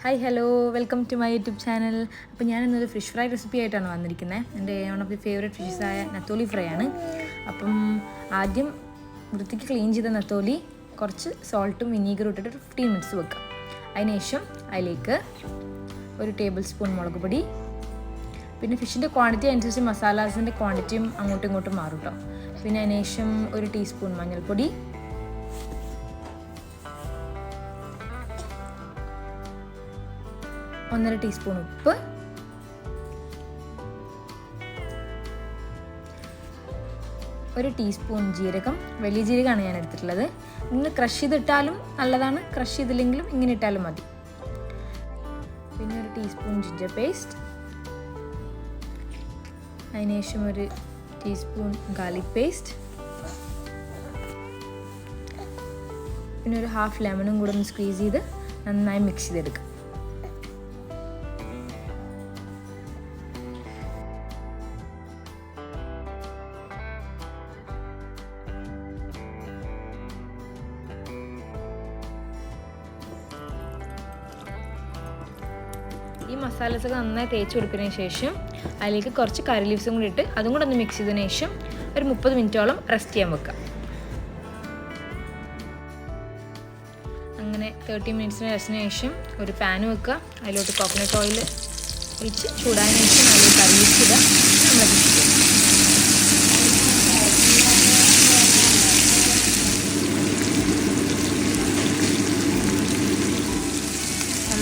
Hi hello welcome to my YouTube channel അപ്പോൾ ഞാൻ ഇന്നൊരു ഫിഷ് ഫ്രൈ റെസിപ്പി ആയിട്ടാണ് വന്നിരിക്കുന്നത് എന്റെ one of the favourite fishes ആയ നത്തോലി ഫ്രൈ ആണ്. അപ്പം ആദ്യം വൃത്തിക്ക് ക്ലീൻ ചെയ്ത നത്തോലി കുറച്ച് സോൾട്ടും വിനീഗറും ഇട്ടിട്ട് ഫിഫ്റ്റീൻ മിനിറ്റ്സ് വെക്കാം. അതിനുശേഷം അതിലേക്ക് ഒരു ടേബിൾ സ്പൂൺ മുളക് പൊടി. പിന്നെ ഫിഷിന്റെ ക്വാണ്ടിറ്റി അനുസരിച്ച് മസാലാസിന്റെ ക്വാണ്ടിറ്റിയും അങ്ങോട്ടും ഇങ്ങോട്ടും മാറും കേട്ടോ പിന്നെ അതിനുശേഷം ഒരു ടീസ്പൂൺ മഞ്ഞൾപ്പൊടി. ഒന്നര ടീസ്പൂൺ ഉപ്പ്. ഒരു ടീസ്പൂൺ ജീരകം. വലിയ ജീരകമാണ് ഞാൻ എടുത്തിട്ടുള്ളത്. നിങ്ങൾ ക്രഷ് ചെയ്തിട്ടാലും നല്ലതാണ്. ക്രഷ് ചെയ്തില്ലെങ്കിലും ഇങ്ങനെ ഇട്ടാലും മതി. പിന്നെ ഒരു ടീസ്പൂൺ ജിഞ്ചർ പേസ്റ്റ് അതിനുശേഷം ഒരു ടീസ്പൂൺ ഗാർലിക് പേസ്റ്റ് പിന്നെ ഒരു ഹാഫ് ലെമണും കൂടെ ഒന്ന് സ്ക്വീസ് ചെയ്ത് നന്നായി മിക്സ് ചെയ്തെടുക്കാം. ഈ മസാലസൊക്കെ നന്നായി തേച്ച് കൊടുത്തതിന് ശേഷം അതിലേക്ക് കുറച്ച് കറി ലീവ്സും കൂടി ഇട്ട് അതും കൂടെ ഒന്ന് മിക്സ് ചെയ്തതിന് ശേഷം ഒരു മുപ്പത് മിനിറ്റോളം റെസ്റ്റ് ചെയ്യാൻ വെക്കാം അങ്ങനെ തേർട്ടി മിനിറ്റ്സിന് റെസ്റ്റിന് ശേഷം ഒരു പാൻ വെക്കുക. അതിലോട്ട് കോക്കനട്ട് ഓയിൽ ഒഴിച്ച് ചൂടാൻ ശേഷം അതിലേക്ക് കറി ലീവ്സ് ഇടുക. നമ്മൾ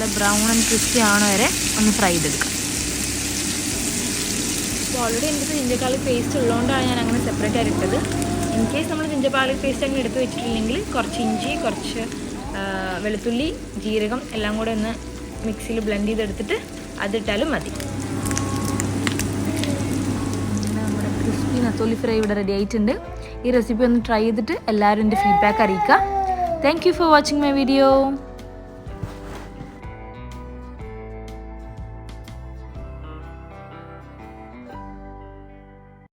നല്ല ബ്രൗൺ ആൻഡ് ക്രിസ്പി ആണ് വരെ ഒന്ന് ഫ്രൈ ചെയ്തെടുക്കാം. അപ്പോൾ ഓൾറെഡി എനിക്ക് ജിഞ്ചർ ഗാർലിക് പേസ്റ്റ് ഉള്ളതുകൊണ്ടാണ് ഞാൻ അങ്ങനെ സെപ്പറേറ്റ് ആയിട്ട് ഇട്ടത്. ഇൻ കേസ് നമ്മൾ ജിഞ്ചപ്പാളി പേസ്റ്റ് അങ്ങനെ എടുത്ത് വെച്ചിട്ടില്ലെങ്കിൽ കുറച്ച് ഇഞ്ചി കുറച്ച് വെളുത്തുള്ളി ജീരകം എല്ലാം കൂടെ ഒന്ന് മിക്സിയിൽ ബ്ലെൻഡ് ചെയ്തെടുത്തിട്ട് അതിട്ടാലും മതി. നമ്മുടെ ക്രിസ്പി നത്തോലി ഫ്രൈ ഇവിടെ റെഡി ആയിട്ടുണ്ട്. ഈ റെസിപ്പി ഒന്ന് ട്രൈ ചെയ്തിട്ട് എല്ലാവരും എന്റെ ഫീഡ്ബാക്ക് അറിയിക്കുക. Thank you for watching my video